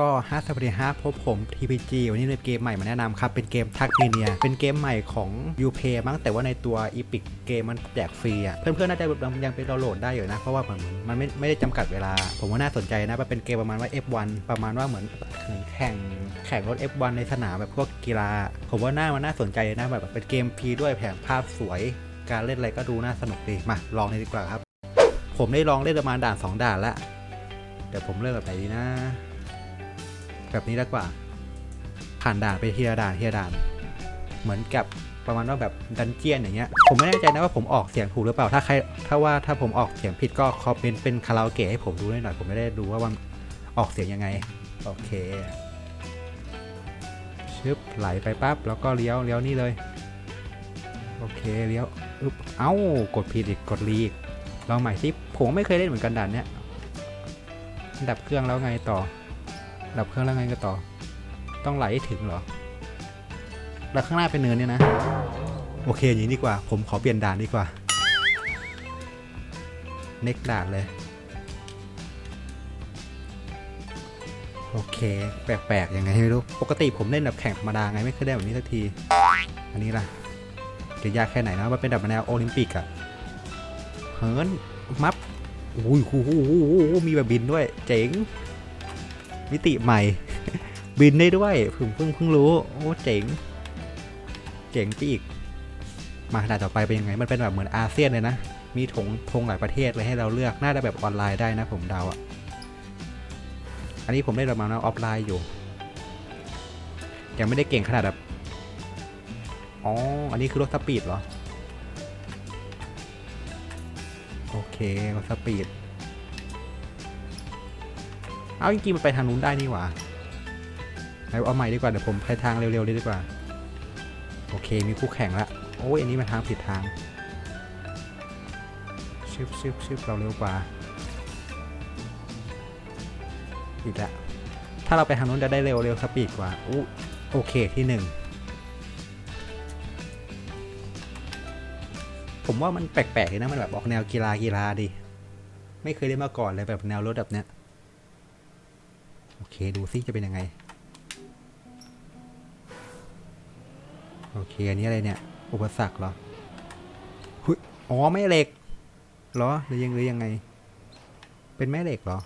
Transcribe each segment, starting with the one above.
ก็5สวัสดีครัพบผม TPG วันนี้เลยเกมใหม่มาแนะนำครับ เป็นเกมทักเนีย เป็นเกมใหม่ของ u p a y มั้งแต่ว่าในตัว Epic เกมมันแจกฟรีอะ เพื่อนๆ น่าจะยังเป็นดาวน์โหลดได้อยู่นะ เพราะว่ามันมันไม่ไม่ได้จำกัดเวลา ผมว่าน่าสนใจนะมันเป็นเกมประมาณว่า F1 ประมาณว่าเหมือนแข่งแข่งรถ F1 ในสนามแบบพวกกีฬา ผมว่าน่ามันน่าสนใจนะแบบเป็นเกมฟรีด้วยแผงภาพสวย การเล่นอะไรก็ดูน่าสนุกดีมาลองเลยดีกว่าครับ ผมได้ลองเล่นประมาณด่านสองด่านแล้วเดี๋ยวผมเลือกแบบไหนดีนะ แบบนี้ดีกว่า ผ่านด่านไปทีละด่านทีละด่าน เหมือนกับประมาณว่าแบบดันเจียนอย่างเงี้ย ผมไม่แน่ใจนะว่าผมออกเสียงถูกหรือเปล่า ถ้าใคร ถ้าว่าถ้าผมออกเสียงผิดก็คอมเมนต์เป็นคาราโอเกะให้ผมดูหน่อย ผมไม่ได้ดูว่ามันออกเสียงยังไง โอเค ชึบไหลไปปั๊บ แล้วก็เลี้ยวเลี้ยวนี่เลย โอเคเลี้ยวอึ๊บ เอ้า กดผิดอีก กดรีอีกลองใหม่สิผมไม่เคยเล่นเหมือนกันด่านเนี้ยดับเครื่องแล้วไงต่อ ดับเครื่องแล้วไงก็ต่อ ต้องไหลให้ถึงเหรอ แล้วข้างหน้าเป็นเนินเนี่ยนะ โอเคอย่างนี้ดีกว่า ผมขอเปลี่ยนด่านดีกว่า เน็กด่านเลย โอเค แปลกๆยังไงไม่รู้ ปกติผมเล่นแบบแข่งธรรมดาไงไม่เคยได้แบบนี้สักที อันนี้ล่ะจะยากแค่ไหนนะมันเป็นแบบแนวโอลิมปิกอะเฮิร์นมับอุ้ยโอ้โหมีแบบบินด้วย เจ๋ง มิติใหม่ บินได้ด้วยผมเพิ่งเพิ่งรู้ โอ้เจ๋ง เจ๋งไปอีก มาขนาดต่อไปเป็นยังไง มันเป็นแบบเหมือนอาเซียนเลยนะ มีถงธงหลายประเทศเลยให้เราเลือก น่าจะแบบออนไลน์ได้นะผมเดาอะ อันนี้ผมเล่นประมาณว่าออฟไลน์อยู่ ยังไม่ได้เก่งขนาดแบบ อ๋อ อันนี้คือรถสปีดเหรอ โอเครถสปีด เอาจริงๆมันไปทางนู้นได้นี่หว่าเอาใหม่ดีกว่าเดี๋ยวผมไปทางเร็วๆเลยดีกว่า โอเคมีคู่แข่งละโอ้ยอันนี้มาทางผิดทางชึบชึบชึบเราเร็วกว่าอีกละถ้าเราไปทางนู้นจะได้เร็วเร็วสปีดกว่าอู้โอเคที่หนึ่งผมว่ามันแปลกๆเลยนะมันแบบออกแนวกีฬากีฬาดิไม่เคยเล่นมาก่อนเลยแบบแนวรถแบบเนี้ย เคดูซิจะเป็นยังไง โอเค อันนี้อะไรเนี่ย อุปสรรคเหรอหุยอ๋อแม่เหล็กเหรอหรือยังหรือยังไง เป็นแม่เหล็กเหรอ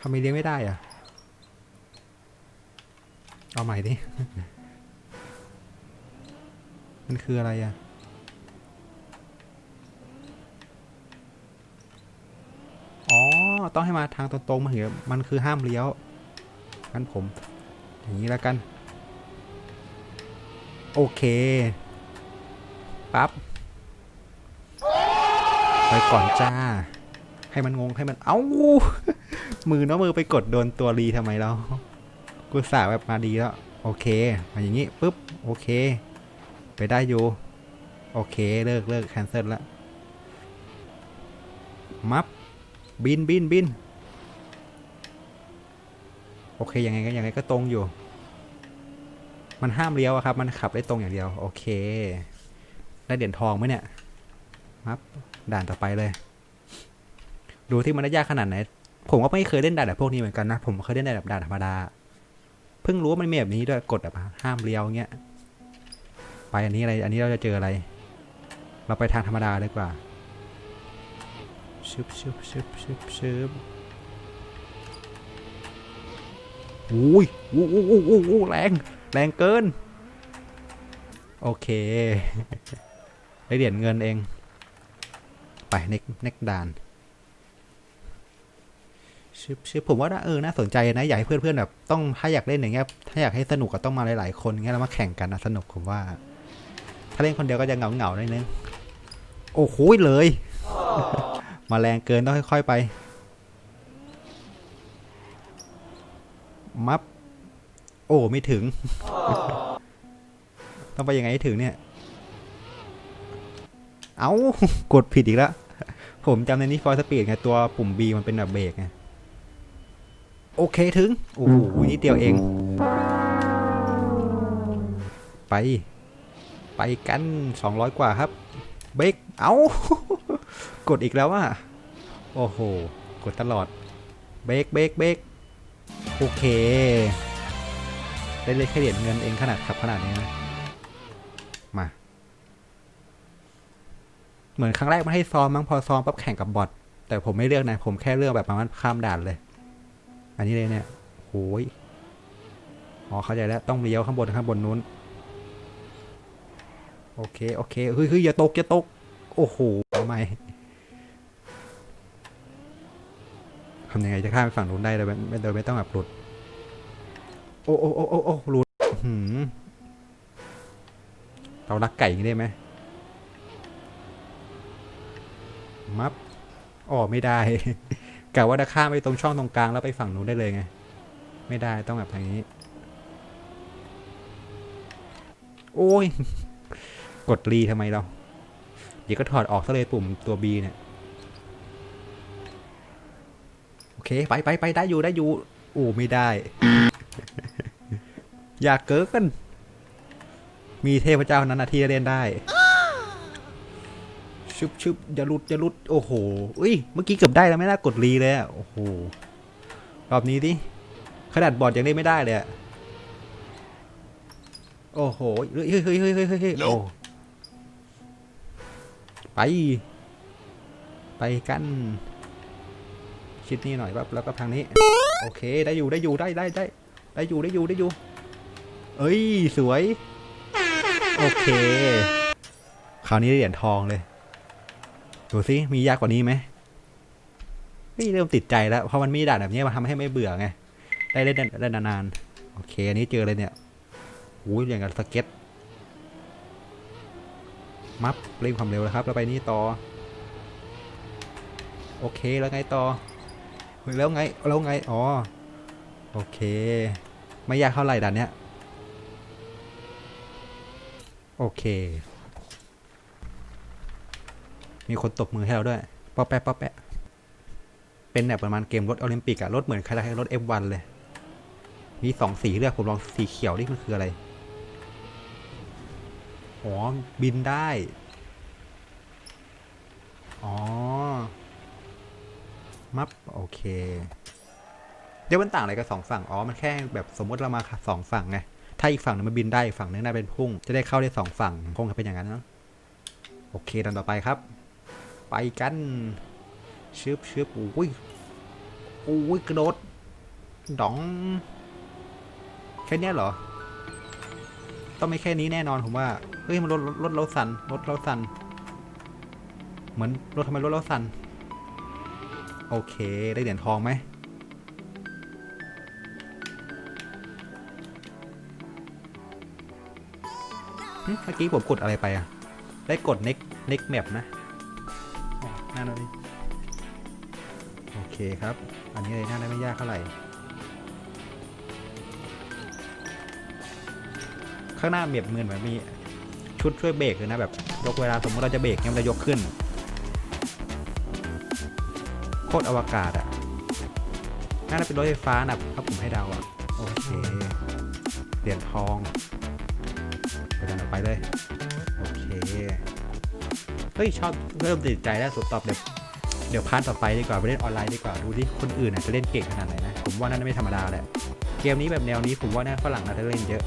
ทำไมเลี้ยงไม่ได้อะเอาใหม่ดิ มันคืออะไรอะ อ๋อ ต้องให้มาทางตรงๆมาเหรอมันคือห้ามเลี้ยวงั้นผม อย่างนี้แล้วกัน โอเคปั๊บไปก่อนจ้า ให้มันงงให้มันเอ้ามือเนาะมือไปกดโดนตัวรีทำไมเรากูสาแบบมาดีแล้ว โอเคมาอย่างนี้ปุ๊บโอเค ไปได้อยู่ โอเค เลิกเลิกแคนเซิลละมับ บินบินบินโอเคยังไงก็ยังไงก็ตรงอยู่ มันห้ามเลี้ยวครับ มันขับได้ตรงอย่างเดียว โอเค ได้เหรียญทองไหมเนี่ยมับด่านต่อไปเลย ดูที่มันได้ยากขนาดไหน ผมก็ไม่เคยเล่นด่านแบบพวกนี้เหมือนกันนะ ผมเคยเล่นแบบด่านธรรมดา เพิ่งรู้ว่ามันมีแบบนี้ด้วยกดแบบห้ามเลี้ยวเงี้ย ไปอันนี้อะไร อันนี้เราจะเจออะไร เราไปทางธรรมดาดีกว่า ชึบชึบชึบชึบชึบอุ้ยอู้อู้อู้อู้อู้แรง แรงเกิน โอเค ได้เหรียญเงินเอง ไปเน็กเน็กดานชึบชึบผมว่าน่าเออ น่าสนใจนะ อยากให้เพื่อนๆแบบ ต้อง ถ้าอยากเล่นอย่างเงี้ย ถ้าอยากให้สนุกก็ต้องมาหลายๆคนเงี้ย แล้วมาแข่งกันนะสนุกผมว่า ถ้าเล่นคนเดียวก็จะเหงาๆหนิดนึง โอ้โหเลย มาแรงเกินต้องค่อยๆไป มับ โอ้ไม่ถึง ต้องไปยังไงให้ถึงเนี่ย เอา้ากดผิดอีกแล้ว ผมจำในนี้ฟอร์สปีดไง ตัวปุ่ม B มันเป็นแบบเบรกไง โอเคถึง โอ้โหนิดเดียวเอง ไป ไปกัน 200 กว่าครับ เบรกเอา้า กดอีกแล้วว่าโอ้โห กดตลอด เบรกเบรกเบรกโอเค ได้เลยแค่เหรียญเงินเองขนาดขับขนาดนี้นะ มา เหมือนครั้งแรกมันให้ซ้อมมั้งพอซ้อมปั๊บแข่งกับบอทแต่ผมไม่เลือกนะ ผมแค่เลือกแบบประมาณข้ามด่านเลย อันนี้เลยเนี่ยโอ้ยอ๋อเข้าใจแล้วต้องเลี้ยวข้างบนข้างบนนู้น โอเค โอเคเฮ้ยเฮ้ยอย่าตกอย่าตก โอ้โหทำไม ทำยังไงจะข้ามไปฝั่งนู้นได้โดยไม่โดยไม่ต้องแบบหลุด โอ้โอ้โอ้โอ้โอ้หลุดหืมเรารักไก่งี้ได้ไหมมับอ๋อไม่ได้กะว่าจะข้ามไปตรงช่องตรงกลางแล้วไปฝั่งนู้นได้เลยไง ไม่ได้ต้องแบบทางนี้ โอ้ย กดรีทำไมเรา เดี๋ยวก็ถอดออกซะเลยปุ่มตัว B เนี่ย โอ เคไปไปไปได้อยู่ได้อยู่โอ้ไม่ได้ อยากเกิกัน มีเทพเจ้านั้นนะที่เล่นได้ชึบชึบอย่าลุดอย่าลุดโอ้โหอุ้ยเมื่อกี้เกือบได้แล้วไม่น่ากดรีเลยอะโอ้โหรอบนี้ดิขนาดบอดยังเล่นไม่ได้เลยอะโอ้โหเฮ้ยเฮ้ยเฮ้ยเฮ้ยเฮ้ยเฮ้ยโอ้ไป ไปกัน ชิดนี่หน่อยแบบแล้วก็ทางนี้ โอเค ได้อยู่ได้อยู่ได้ได้ได้ได้อยู่ได้อยู่ได้อยู่ เอ้ย สวย โอเค คราวนี้ได้เหรียญทองเลย ดูสิมียากกว่านี้ไหมนี่เริ่มติดใจแล้ว เพราะมันมีด่านแบบนี้มาทำให้ไม่เบื่อไง ได้เล่นได้นานๆ โอเค อันนี้เจอเลยเนี่ยโอ้ยอย่างกับสเก็ต มับเร่งความเร็วแล้วครับ แล้วไปนี่ต่อ โอเค แล้วไงต่อ แล้วไงแล้วไงอ๋อโอเค ไม่ยากเท่าไหร่ด่านเนี้ยโอเค มีคนตบมือให้เราด้วยป๊อแปะป๊อแปะเป็นแบบประมาณเกมรถโอลิมปิกอะรถเหมือนคล้ายๆรถ F1 เลย มีสองสีเลือกผมลองสีเขียวนี่มันคืออะไร อ๋อ บินได้ อ๋อ มับโอเค เดี๋ยวมันต่างอะไรกับสองฝั่ง อ๋อ มันแค่แบบสมมติเรามาสองฝั่งไง ถ้าอีกฝั่งนึงมันบินได้อีกฝั่งนึงน่าเป็นพุ่ง จะได้เข้าได้สองฝั่ง คงจะเป็นอย่างนั้นเนะโอเคดันต่อไปครับ ไปกันชึบชึบอุ้ยอุ้ยกระโดดดอง แค่นี้เหรอ ต้องไม่แค่นี้แน่นอนผมว่า เฮ้ยมันรถรถรถเราสั่นรถเราสั่นเหมือนรถทำไมรถเราสั่น โอเค ได้เหรียญทองไหมหึเมื่อกี้ผมกดอะไรไปอะ ได้กด next next map นะอ๋อหน้าเราดิโอเคครับ อันนี้เลยน่าได้ไม่ยากเท่าไหร่ ข้างหน้าเบียบมือเหมือนมีชุดช่วยเบรกเลยนะแบบยกเวลาสมมติเราจะเบรกเนี่ยมันจะยกขึ้นโค ตรอวกาศอะน่าจะเป็นรถไฟฟ้านะถ้าผมให้เดาอะโอเคเหรียญทองไปดันออกไปเลย โอเค เฮ้ยชอบเริ่มติดใจแล้วสุดตอบเดี๋ยวเดี๋ยวพาร์ทต่อไปดีกว่าไปเล่นออนไลน์ดีกว่าดูดิคนอื่นจะเล่นเก่งขนาดไหนนะ ผมว่าน่าจะไม่ธรรมดาแหละเกมนี้แบบแนวนี้ผมว่าน่าฝรั่งน่าจะเล่นเยอะ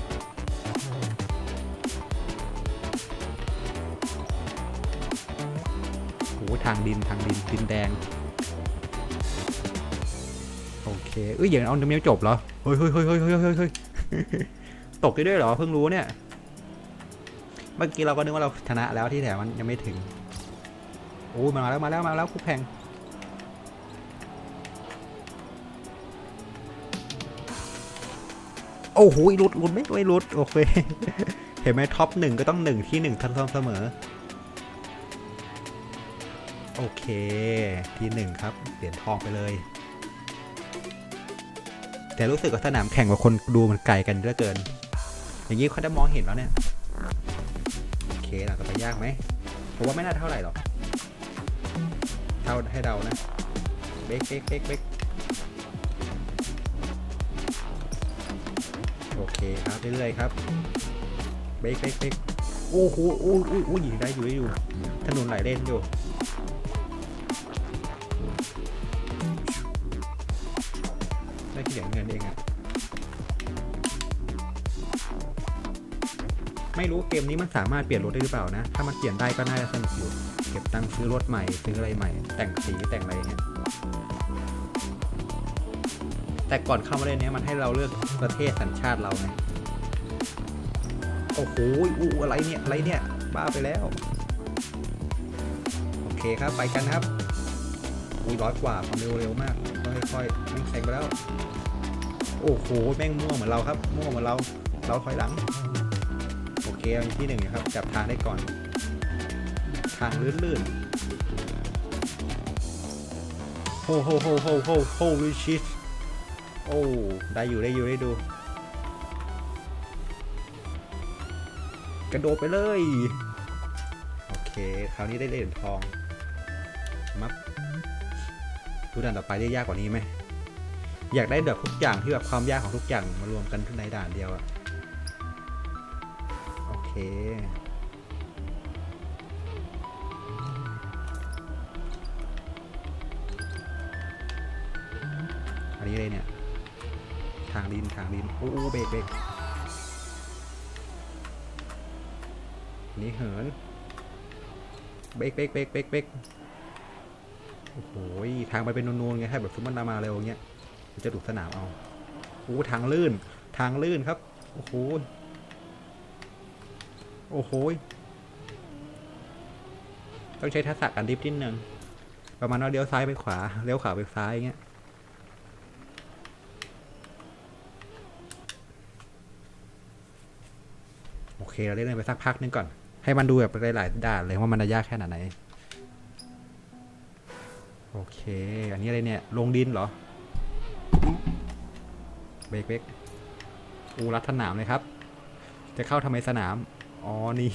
โอ้ทางดินทางดินดินแดง เคเอ้ยอย่างเอาเมียจบเหรอเฮ้ยเฮ้ยเฮ้ยเฮ้ยเฮ้ยเฮ้ยเฮ้ยตกได้ด้วยเหรอ เพิ่งรู้เนี่ย เมื่อกี้เราก็นึกว่าเราชนะแล้วที่แถมมันยังไม่ถึง โอ้มาแล้วมาแล้วมาแล้วคู่แข่งโอ้โหหลุดหลุดไม่ไม่หลุดโอเค เห็นไหมท็อปหนึ่งก็ต้องหนึ่งที่หนึ่งทันเสมอ โอเค ที่หนึ่งครับ เหรียญทองไปเลย แต่รู้สึกว่าสนามแข่งกับคนดูมันไกลกันเหลือเกิน อย่างนี้เขาจะมองเห็นแล้วเนี่ย โอเคหลังต่อไปยากไหมผมว่าไม่น่าเท่าไหร่หรอก เท่าให้เดานะ เบกเบกเบกเบกโอเคครับเรื่อยๆครับ เบกเบกเบกโอ้โหโอ้ยโอ้ยโอ้ยได้อยู่ได้อยู่ถนนไหลเล่นอยู่ ได้เขียนเงินเองอะไม่รู้เกมนี้มันสามารถเปลี่ยนรถได้หรือเปล่านะ ถ้ามันเปลี่ยนได้ก็น่าจะสนุกอยู่เก็บตังค์ซื้อรถใหม่ซื้ออะไรใหม่ แต่งสีแต่งอะไรเงี้ยแต่ก่อนเข้ามาเล่นเนี้ยมันให้เราเลือกประเทศสัญชาติเราไงโอ้โหอู้อะไรเนี่ยอะไรเนี่ยบ้าไปแล้ว โอเคครับไปกันครับ อุ้ยร้อยกว่าความเร็วเร็วมากค่อยๆแม่งแซงไปแล้ว โอ้โหแม่งมั่วเหมือนเราครับ มั่วเหมือนเรา เราถอยหลัง โอเคเอาที่หนึ่งครับ จับทางได้ก่อน ทางลื่นๆโฮโฮโฮโฮโฮโฮลิชิตโอ้ได้อยู่ได้อยู่ได้ดู กระโดดไปเลย โอเค คราวนี้ได้เหรียญทอง ดูด่านต่อไปได้ยากกว่านี้ไหมอยากได้แบบทุกอย่างที่แบบความยากของทุกอย่างมารวมกันในด่านเดียวอะโอเคอันนี้เลยเนี่ย ทางดินทางดินโอ้เบรกเบรกนนี้เหินเบรกเบรกเบรกเบรกเบรก โอ้โหทางไปเป็นนูนๆไงถ้แบบซุปเปอร์นามาเร็วอย่างเงี้ยจะดุสนามเอาโอ้ทางลื่น ทางลื่นครับ โอ้โหโอ้โหต้องใช้ทักษะการดริฟต์นิดนึงประมาณว่าเลี้ยวซ้ายไปขวาเลี้ยวขวาไปซ้ายอย่างเงี้ยโอเคเราเล่นไปสักพักนึงก่อน ให้มันดูแบบหลายๆด่านเลยว่ามันจะยากแค่ไหน โอเค อันนี้อะไรเนี่ย ลงดินเหรอ เบรกเบรกอูรัดสนามเลยครับ จะเข้าทำไมสนาม อ๋อ นี่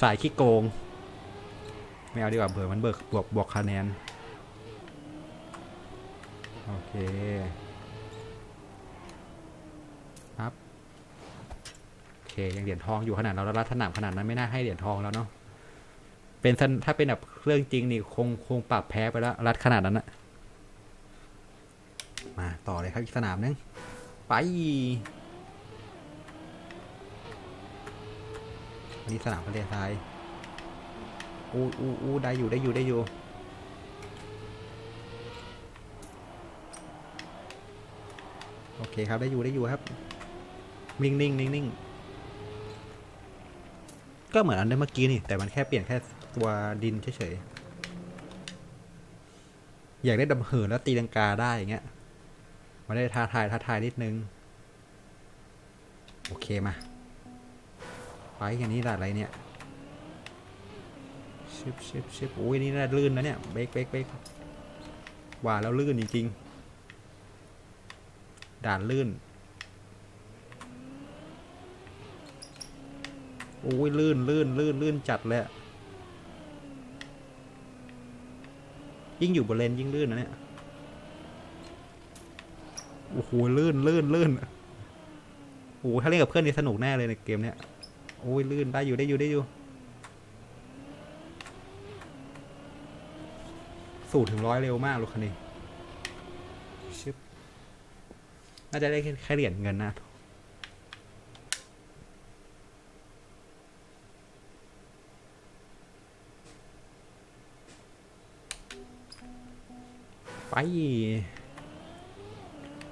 สายขี้โกง ไม่เอาดีกว่าเบื่อมันเบิกบวกบวกคะแนน โอเค ครับ โอเค ยังเหรียญทองอยู่ขนาดเรารัดสนามขนาดนั้นไม่น่าให้เหรียญทองแล้วเนาะ เป็นสนถ้าเป็นแบบเครื่องจริงนี่คงคงปรับแพ้ไปแล้ว รัดขนาดนั้นอะมาต่อเลยครับอีกสนามนึง ไปอันนี้สนามทะเลทรายอู้อู้อู้ได้อยู่ได้อยู่ได้อยู่โอเคครับได้อยู่ได้อยู่ครับนิ่งนิ่งนิ่งนิ่งก็เหมือนอันเมื่อกี้นี่แต่มันแค่เปลี่ยนแค่ ตัวดินเฉยๆ อยากได้ดำเหินแล้วตีลังกาได้อย่างเงี้ยมาได้ท้าทายท้าทายนิดนึง โอเคมา ไปอย่างนี้ด่านอะไรเนี่ยชิบชิบชิบโอ้ยนี่น่าลื่นนะเนี่ยเบกเบกเบกว่าแล้วลื่นจริงๆ ด่านลื่นโอ้ยลื่นลื่นลื่นลื่นจัดเลยอะ ยิ่งอยู่บนเลนยิ่งลื่นนะเนี่ย โอ้โหลื่นลื่นลื่นโอ้โหถ้าเล่นกับเพื่อนนี่สนุกแน่เลยในเกมเนี้ย โอ้ยลื่นได้อยู่ได้อยู่ได้อยู่ สูตรถึงร้อยเร็วมากรถคันนี้ชึบน่าจะได้แค่เหรียญเงินนะ ไป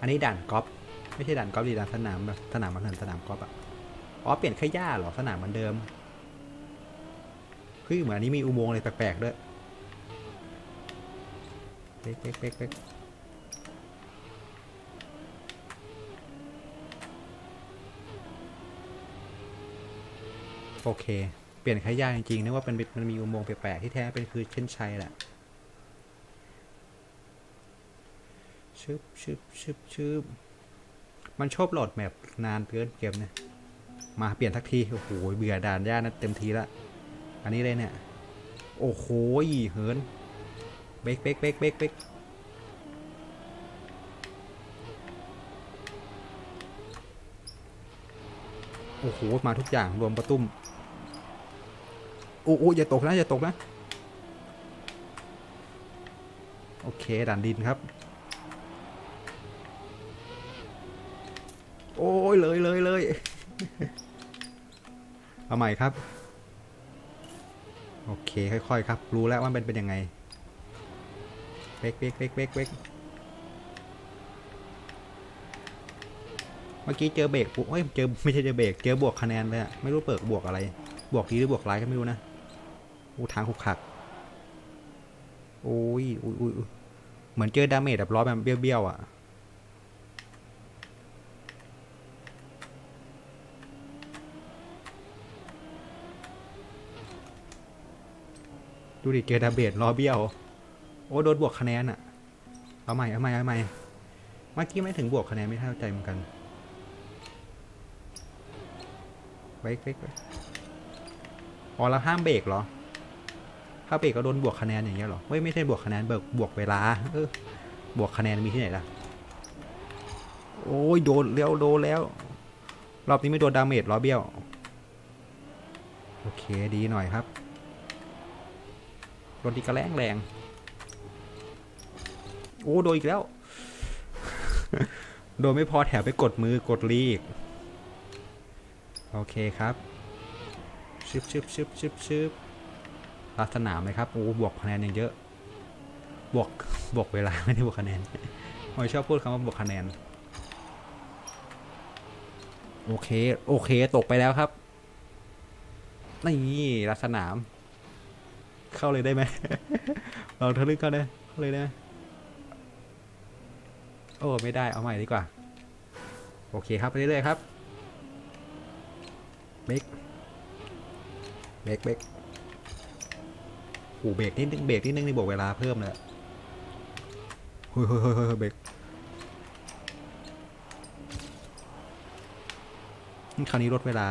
อันนี้ด่านกอล์ฟไม่ใช่ด่านกอล์ฟดีด่านสนามแบบสนามมันเถินสนามกอล์ฟอะอ๋อเปลี่ยนแค่หญ้าเหรอสนามเหมือนเดิมเฮ้ยเหมือนอันนี้มีอุโมงค์อะไรแปลกๆด้วยเป๊กเป๊กเป๊กเป๊กโอเค เปลี่ยนแค่หญ้าจริงๆนึกว่าเป็นมันมีอุโมงค์แปลกๆที่แท้เป็นคือเช่นชัยแหละ ชึบชึบชึบชึบมันชอบโหลดแมปนานเกินเกมเนี่ย มาเปลี่ยนทักที โอ้โห เบื่อด่านย่านะเต็มทีละ อันนี้เลยเนี่ย โอ้โหเหิน เบกเบกเบกเบกเบกโอ้โห มาทุกอย่างรวมประตุ้ม โอ้โหอย่าตกนะ อย่าตกนะ โอเค ด่านดินครับ โอ้ ยเลยเลยเลยเอาใหม่ครับ โอเค ค่อยๆครับ รู้แล้วว่ามันเป็นยังไงเบกเบกเบกเบกเบกเมื่อกี้เจอเบรกปุ๊บเอ้ยเจอไม่ใช่เจอเบรกเจอบวกคะแนนเลยอะไม่รู้เปิดบวกอะไร บวกดีหรือบวกร้ายก็ไม่รู้นะอู้ทางขุกขักโอ้ยอุ้ยอุ้ยอุ้ยเหมือนเจอดาเมจแบบร้อยแบบเบี้ยวๆอะ ดูดิเจอดาเบจรอเบี้ยว โอ้โดนบวกคะแนนอะเอาใหม่เอาใหม่เอาใหม่เมื่อกี้ไม่ถึงบวกคะแนนไม่เข้าใจเหมือนกันเบรกเบรกเบรกอ๋อเราห้ามเบรกเหรอ ถ้าเบรกก็โดนบวกคะแนนอย่างเงี้ยเหรอเฮ้ยไม่ใช่บวกคะแนนเบิกบวกเวลา เออบวกคะแนนมีที่ไหนล่ะ โอ้ยโดนแล้วโดนแล้ว รอบนี้ไม่โดนดาเมจล้อเบี้ยว โอเคดีหน่อยครับ รถดีกระแรงแรง โอ้โดนอีกแล้ว โดนไม่พอแถมไปกดมือกดลีก โอเคครับ ชึบชึบชึบชึบชึบรัดสนามเลยครับ โอ้บวกคะแนนยังเยอะ บวก บวกเวลาไม่ได้บวกคะแนนผมชอบพูดคำว่าบวกคะแนน โอเค โอเค ตกไปแล้วครับ นี่รัดสนาม เข้าเลยได้ไหมลองทะลึ่งเข้าได้เข้าเลยได้โอ้ไม่ได้เอาใหม่ดีกว่า โอเคครับไปเรื่อยๆครับเบรกเบรกเบรกโอ้เบรกนิดนึงเบรกนิดนึงนี่บอกเวลาเพิ่มเลยเฮ้ยเฮ้ยเฮ้ยเฮ้ยเบรกคราวนี้ลดเวลา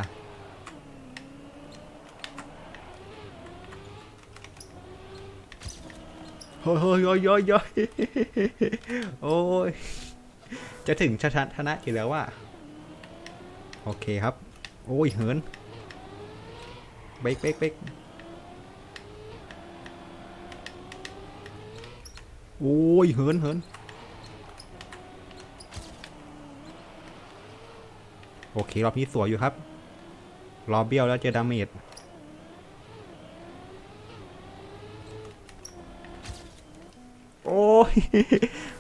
โอ้ยโอ้ยโอ้ยโอ้ยโอ้ยโอ้ยจะถึงชนะชนะอยู่แล้วว่าโอเคครับ โอ้ยเหินเบกเบกเบกโอ้ยเหินเหินโอเค รอบนี้สวยอยู่ครับ รอเบี้ยวแล้วเจอดาเมจ โอ้ย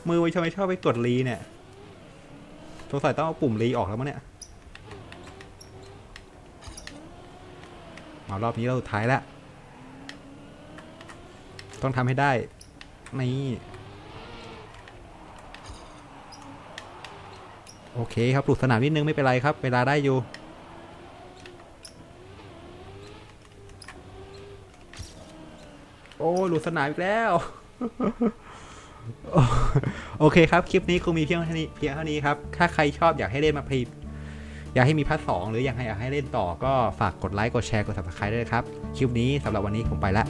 มือไว้ทำไมชอบไปกดรีเนี่ยสงสัยต้องเอาปุ่มรีออกแล้วมั้งเนี่ยมารอบนี้เราสุดท้ายแล้วต้องทำให้ได้ นี่โอเคครับหลุดสนามนิดนึงไม่เป็นไรครับ เวลาได้อยู่ โอ้หลุดสนามอีกแล้ว โอเคครับ คลิปนี้คงมีเพียงเท่านี้เพียงเท่านี้ครับ ถ้าใครชอบอยากให้เล่นมาพีอยากให้มีพาร์ทสองหรืออยากให้อยากให้เล่นต่อก็ฝากกดไลค์กดแชร์กด subscribe ด้วยครับ คลิปนี้สำหรับวันนี้ผมไปละ